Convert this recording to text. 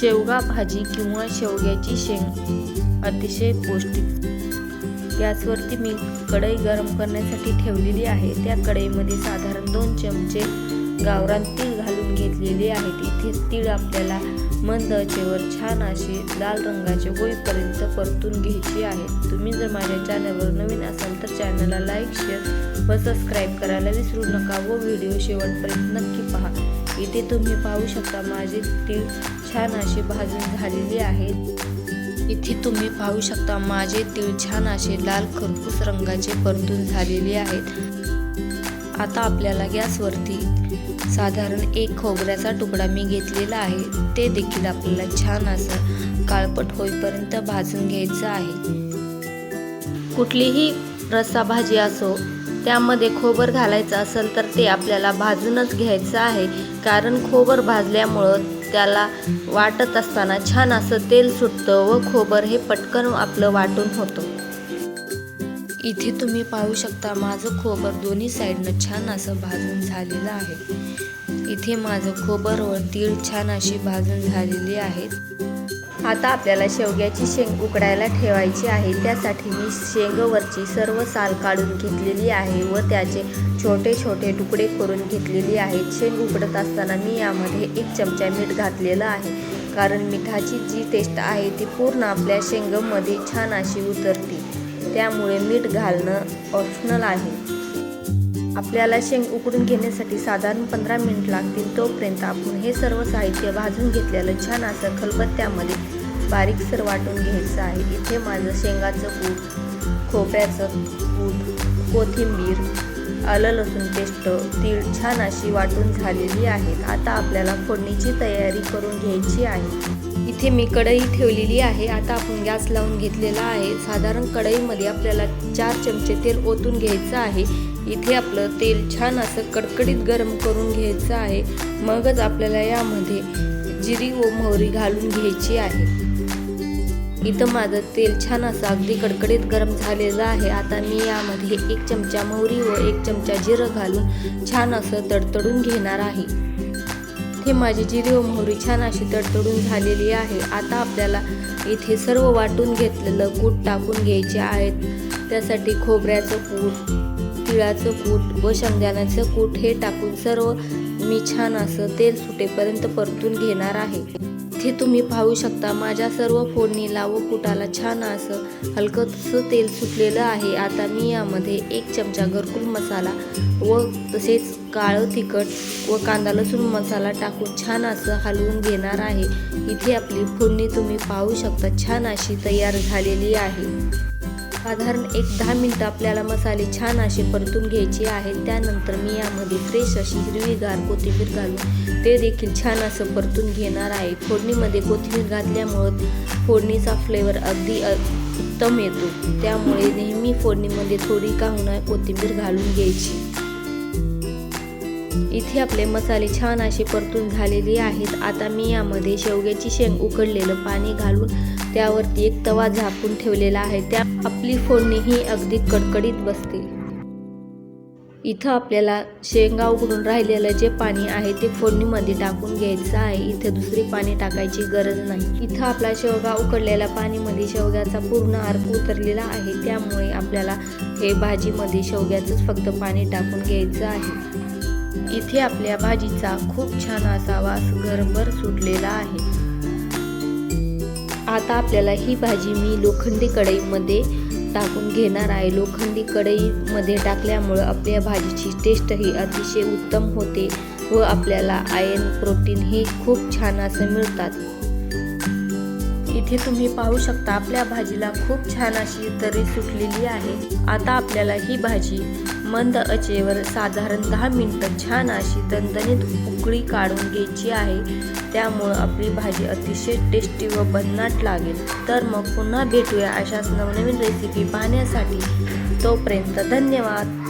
शेवगा भाजी किंवा शेवग्याची शेंग अतिशय पौष्टिक. गॅसवरती मी कढई गरम करण्यासाठी ठेवलेली आहे. त्या कढईमध्ये साधारण दोन चमचे गावरान तीळ घालून घेतलेले आहेत. इथे तीळ आपल्याला मंद आचेवर छान असे लाल रंगाचे होईपर्यंत परतून घ्यायची आहेत तुम्ही जर माझ्या चॅनलवर नवीन असाल तर चॅनलला लाईक शेअर व सबस्क्राईब करायला विसरू नका व व्हिडिओ शेवटपर्यंत नक्की पहा. इथे तुम्ही पाहू शकता माझे तीळ छान असे भाजून झालेले आहेत इथे तुम्ही पाहू शकता माझे तीळ छान असे लाल खरपूस रंगाचे परतून झालेले आहेत आता आपल्याला गॅसवरती साधारण एक खोबऱ्याचा तुकडा मी घेतलेला आहे. ते देखील आपल्याला छान असं काळपट होईपर्यंत भाजून घ्यायचं आहे. कुठलीही रस्सा भाजी असो त्यामध्ये खोबर घालायचं असेल तर ते आपल्याला भाजूनच घ्यायचं आहे. कारण खोबर भाजल्यामुळं त्याला वाटत असताना छान असं तेल सुटतं व खोबर हे पटकन आपलं वाटून होतं. इथे तुम्ही पाहू शकता माझं खोबर दोन्ही साईडनं छान असं भाजून झालेलं आहे. इथे माझं खोबर व तीळ छान अशी भाजून झालेली आहेत आता आपल्याला शेवग्याची शेंग उकडायला ठेवायची आहे. त्यासाठी मी शेंगवरची सर्व साल काढून घेतलेली आहे व त्याचे छोटे छोटे तुकडे करून घेतलेली आहेत. शेंग उकडत असताना मी यामध्ये एक चमचा मीठ घातलेलं आहे. कारण मिठाची जी टेस्ट आहे ती पूर्ण आपल्या शेंगमध्ये छान अशी उतरते. त्यामुळे मीठ घालणं ऑप्शनल आहे. आपल्याला शेंग उकडून घेण्यासाठी साधारण पंधरा मिनिट लागतील तोपर्यंत आपण हे सर्व साहित्य भाजून घेतलेलं छान असं खलबत्त्यामध्ये बारीकसर वाटून घ्यायचं आहे. इथे माझं शेंगाचं कूट खोबऱ्याचं कूट कोथिंबीर आलं लसूण पेस्ट तीळ छान अशी वाटून झालेली आहेत. आता आपल्याला फोडणीची तयारी करून घ्यायची आहे. इथे मी कढई ठेवलेली आहे. आता आपण गॅस लावून घेतलेला आहे. साधारण कढईमध्ये आपल्याला चार चमचे तेल ओतून घ्यायचं आहे. इथे आपलं तेल छान असं कडकडीत गरम करून घ्यायचं आहे. मगच आपल्याला यामध्ये जिरी व मोहरी घालून घ्यायची आहे. इथं माझं तेल छान असं अगदी कडकडीत गरम झालेलं आहे. आता मी यामध्ये एक चमचा मोहरी व एक चमचा जिरं घालून छान असं तडतडून घेणार आहे. इथे माझी जिरी व मोहरी छान अशी तडतडून झालेली आहे. आता आपल्याला इथे सर्व वाटून घेतलेलं कूट टाकून घ्यायचे आहेत. त्यासाठी खोबऱ्याचं कूट तिळाचं कूट व शेंगदाण्याचं कूट हे टाकून सर्व मी छान असं तेल सुटेपर्यंत परतून घेणार आहे. इथे तुम्ही पाहू शकता माझ्या सर्व फोडणीला व कुटाला छान असं हलकंसं तेल सुटलेलं आहे. आता मी यामध्ये एक चमचा घरकुल मसाला व तसेच काळं तिखट व कांदा लसूण मसाला टाकून छान असं हलवून घेणार आहे. इथे आपली फोडणी तुम्ही पाहू शकता. छान अशी तयार झालेली आहे. साधारण एक दहा मिनटं आपल्याला मसाले छान असे परतून घ्यायचे आहेत. त्यानंतर मी यामध्ये फ्रेश अशी हिरवीगार कोथिंबीर घालून ते देखील छान असं परतून घेणार आहे. फोडणीमध्ये कोथिंबीर घातल्यामुळं फोडणीचा फ्लेवर अगदी उत्तम येतो. त्यामुळे नेहमी फोडणीमध्ये थोडी का होणार कोथिंबीर घालून घ्यायची. इथे आपले मसाले छान असे परतून झालेले आहेत. आता मी यामध्ये शेवग्याची शेंग उकडलेलं पाणी घालून त्यावरती एक तवा झाकून ठेवलेला आहे. त्या आपली फोडणी ही अगदी कडकडीत बसते. इथं आपल्याला शेंगा उकडून राहिलेलं जे पाणी आहे ते फोडणीमध्ये टाकून घ्यायचं आहे. इथे दुसरी पाणी टाकायची गरज नाही. इथं आपला शेवगा उकडलेल्या पाणीमध्ये शेवग्याचा पूर्ण अर्क उतरलेला आहे. त्यामुळे आपल्याला हे भाजीमध्ये शेवग्याचंच फक्त पाणी टाकून घ्यायचं आहे. इथे आपल्या भाजीचा खूप छान असा वास घरभर सुटलेला आहे. आता आपल्याला ही भाजी मी लोखंडी कढईमध्ये टाकून घेणार आहे. लोखंडी कढईमध्ये टाकल्यामुळं आपल्या भाजीची टेस्ट ही अतिशय उत्तम होते व आपल्याला आयर्न प्रोटीन हे खूप छान असं मिळतात. इथे तुम्ही पाहू शकता आपल्या भाजीला खूप छान अशी तरी सुटलेली आहे. आता आपल्याला ही भाजी मंद अचेवर साधारण दहा मिनटं छान अशी दणदणीत उकळी काढून घ्यायची आहे. त्यामुळं आपली भाजी अतिशय टेस्टी व भन्नाट लागेल. तर मग पुन्हा भेटूया अशाच नवनवीन रेसिपी पाहण्यासाठी. तोपर्यंत धन्यवाद.